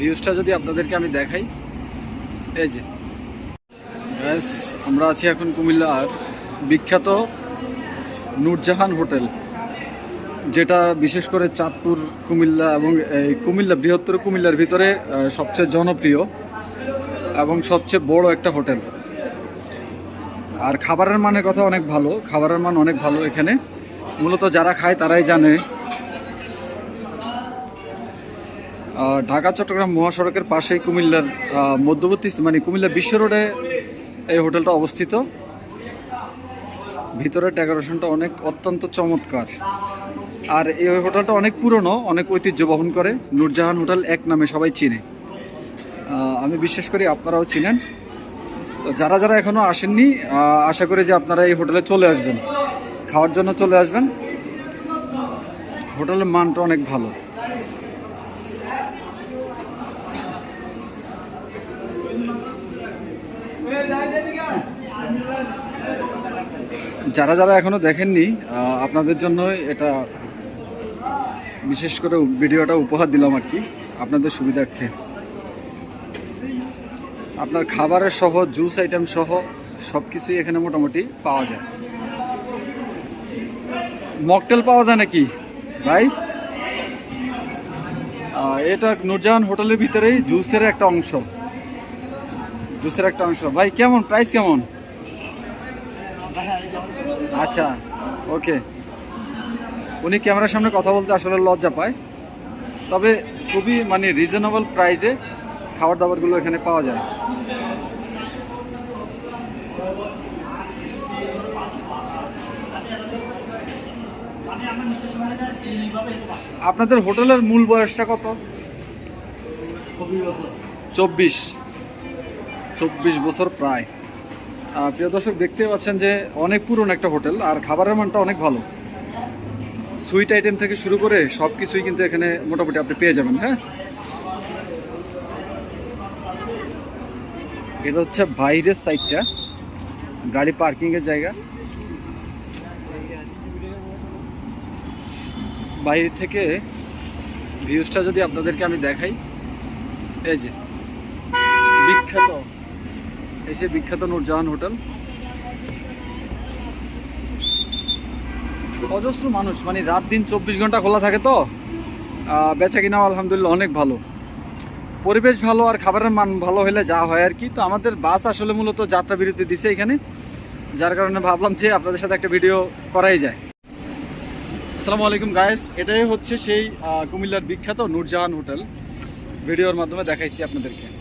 ভিউজটা যদি আপনাদেরকে আমি দেখাই, এই যে। ব্যাস আমরা আছি এখন কুমিল্লার বিখ্যাত নূরজাহান হোটেল, যেটা বিশেষ করে চাঁদপুর, কুমিল্লা এবং এই কুমিল্লা, বৃহত্তর কুমিল্লার ভিতরে সবচেয়ে জনপ্রিয় এবং সবচেয়ে বড় একটা হোটেল। আর খাবারের মানের কথা অনেক ভালো, খাবারের মান অনেক ভালো এখানে। মূলত যারা খায় তারাই জানে ঢাকা, চট্টগ্রাম মহাসড়কের পাশেই কুমিল্লার মধ্যবর্তী মানে কুমিল্লা বিশ্ব রোডে এই হোটেলটা অবস্থিত। ভিতরের ডেকোরেশনটা অনেক অত্যন্ত চমৎকার। আর এই হোটেলটা অনেক পুরনো, অনেক ঐতিহ্য বহন করে। নূরজাহান হোটেল এক নামে সবাই চিনে। আমি বিশ্বাস করি আপনারাও চিনেন। তো যারা যারা এখনও আসেননি আশা করি যে আপনারা এই হোটেলে চলে আসবেন। খাওয়ার জন্য চলে আসবেন। হোটেলের মানটা অনেক ভালো। যারা যারা এখনও দেখেননি আপনাদের জন্য এটা বিশেষ করে ভিডিওটা উপহার দিলাম আর কি, আপনাদের সুবিধার্থে। আপনার খাবারের সহ জুস আইটেম সহ সব কিছুই এখানে মোটামুটি পাওয়া যায়। মকটেল পাওয়া যায় নাকি, ভাই? এটা নুরজাহান হোটেলের ভিতরেই জুসের একটা অংশ। জুসের একটা অংশ। ভাই কেমন? প্রাইস কেমন? আচ্ছা ওকে উনি ক্যামেরার সামনে কথা বলতে আসলে লজ্জা পায়। তবে খুবই মানে রিজনেবল প্রাইসে খাবার দাবারগুলো এখানে পাওয়া যায়। আপনাদের হোটেলের মূল বয়সটা কত? চব্বিশ। চব্বিশ বছর প্রায়। আহ, প্রিয় দর্শক দেখতে পাচ্ছেন যে অনেক পুরনো একটা হোটেল আর খাবারের মানটা অনেক ভালো। সুইট আইটেম থেকে শুরু করে সব কিছুই কিন্তু এখানে মোটামুটি আপনি পেয়ে যাবেন হ্যাঁ? এটা হচ্ছে বাইরের সাইডটা গাড়ি পার্কিং এর জায়গা। বাইরে থেকে ভিউজটা যদি আপনাদেরকে আমি দেখাই এই যে বিখ্যাত এসে বিখ্যাত নূরজাহান হোটেল। অজস্র মানুষ মানে রাত দিন চব্বিশ ঘণ্টা খোলা থাকে তো। বেচা কিনাও আলহামদুলিল্লাহ অনেক ভালো। পরিবেশ ভালো আর খাবারের মান ভালো হলে যা হয় আর কি। তো আমাদের বাস আসলে মূলত যাত্রা বিরতি দিছে এখানে। যার কারণে ভাবলাম যে আপনাদের সাথে একটা ভিডিও করাই যায়। আসসালামু আলাইকুম গায়েস এটাই হচ্ছে সেই কুমিল্লার বিখ্যাত নূরজাহান হোটেল। ভিডিওর মাধ্যমে দেখাইছি আপনাদেরকে।